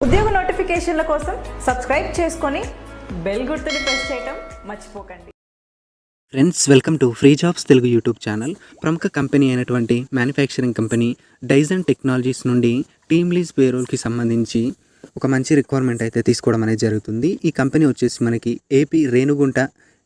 ఉద్యోగ నోటిఫికేషన్ల కోసం సబ్స్క్రైబ్ చేసుకొని బెల్ గుర్తుని ప్రెస్ చేయటం మర్చిపోకండి. Friends welcome to free jobs Telugu YouTube channel ప్రముఖ కంపెనీ అయినటువంటి మ్యానుఫ్యాక్చరింగ్ కంపెనీ డైజన్ టెక్నాలజీస్ నుండి టీమ్ లీజ్ పేరోల్కి సంబంధించి ఒక మంచి రిక్వైర్మెంట్ అయితే తీసుకోవడం అనేది జరుగుతుంది. ఈ కంపెనీ వచ్చేసి మనకి AP Renigunta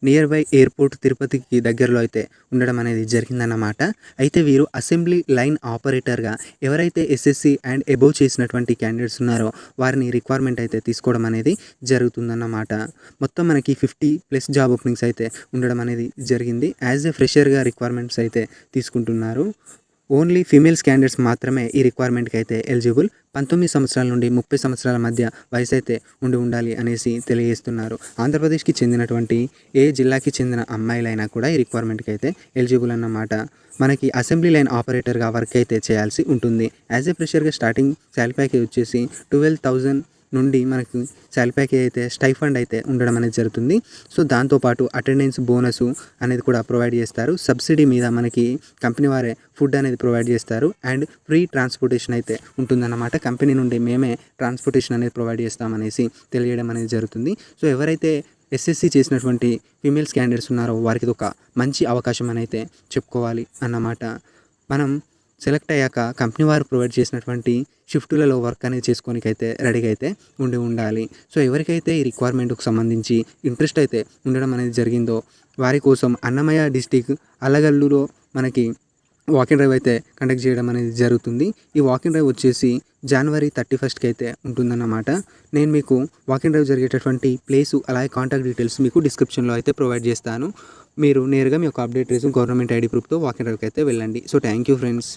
near by airport తిరుపతికి దగ్గరలో అయితే ఉండడం అనేది జరిగిందన్నమాట. అయితే వీరు అసెంబ్లీ లైన్ ఆపరేటర్గా ఎవరైతే ఎస్ఎస్సి అండ్ ఎబోవ్ చేసినటువంటి క్యాండిడేట్స్ ఉన్నారో వారిని రిక్వైర్మెంట్ అయితే తీసుకోవడం అనేది జరుగుతుందన్నమాట. మొత్తం మనకి ఫిఫ్టీ ప్లస్ జాబ్ ఓపెనింగ్స్ అయితే ఉండడం అనేది జరిగింది. యాజ్ ఎ ఫ్రెషర్గా రిక్వైర్మెంట్స్ అయితే తీసుకుంటున్నారు. ఓన్లీ ఫీమేల్స్ క్యాండిడేట్స్ మాత్రమే ఈ రిక్వైర్మెంట్కి అయితే ఎలిజిబుల్. పంతొమ్మిది సంవత్సరాల నుండి ముప్పై సంవత్సరాల మధ్య వయసు అయితే ఉండి ఉండాలి అనేసి తెలియజేస్తున్నారు. ఆంధ్రప్రదేశ్కి చెందినటువంటి ఏ జిల్లాకి చెందిన అమ్మాయిలైనా కూడా ఈ రిక్వైర్మెంట్కి అయితే ఎలిజిబుల్ అన్నమాట. మనకి అసెంబ్లీ లైన్ ఆపరేటర్గా వర్క్ అయితే చేయాల్సి ఉంటుంది. యాజ్ ఏ ఫ్రెషర్గా స్టార్టింగ్ శాలరీ ప్యాకేజ్ వచ్చేసి ట్వెల్వ్ థౌజండ్ నుండి మనకి శాలరీ ప్యాకేజ్ అయితే స్టైఫండ్ అయితే ఉండడం అనేది జరుగుతుంది. సో దాంతోపాటు అటెండెన్స్ బోనస్ అనేది కూడా ప్రొవైడ్ చేస్తారు. సబ్సిడీ మీద మనకి కంపెనీ వారే ఫుడ్ అనేది ప్రొవైడ్ చేస్తారు. అండ్ ఫ్రీ ట్రాన్స్పోర్టేషన్ అయితే ఉంటుందన్నమాట. కంపెనీ నుండి మేమే ట్రాన్స్పోర్టేషన్ అనేది ప్రొవైడ్ చేస్తామనేసి తెలియడం అనేది జరుగుతుంది. సో ఎవరైతే ఎస్ఎస్సి చేసినటువంటి ఫీమేల్స్ క్యాండిడేట్స్ ఉన్నారో వారికి ఒక మంచి అవకాశం అని అయితే చెప్పుకోవాలి అన్నమాట. మనం సెలెక్ట్ అయ్యాక కంపెనీ వారు ప్రొవైడ్ చేసినటువంటి షిఫ్టులలో వర్క్ అనేది చేసుకోనికైతే రెడీగా అయితే ఉండి ఉండాలి. సో ఎవరికైతే ఈ రిక్వైర్మెంట్కి సంబంధించి ఇంట్రెస్ట్ అయితే ఉండడం అనేది జరిగిందో వారి కోసం అన్నమయ్య డిస్టిక్ అలగల్లులో మనకి వాకింగ్ డ్రైవ్ అయితే కండక్ట్ చేయడం అనేది జరుగుతుంది. ఈ వాకింగ్ డ్రైవ్ వచ్చేసి జనవరి థర్టీ ఫస్ట్కి అయితే ఉంటుందన్నమాట. నేను మీకు వాకింగ్ డ్రైవ్ జరిగేటటువంటి ప్లేసు అలాగే కాంటాక్ట్ డీటెయిల్స్ మీకు డిస్క్రిప్షన్లో అయితే ప్రొవైడ్ చేస్తాను. మీరు నేరుగా మీ యొక్క అప్డేట్ రేసు గవర్నమెంట్ ఐడి ప్రూఫ్తో వాకింగ్ డ్రైవ్కి అయితే వెళ్ళండి. So thank you friends.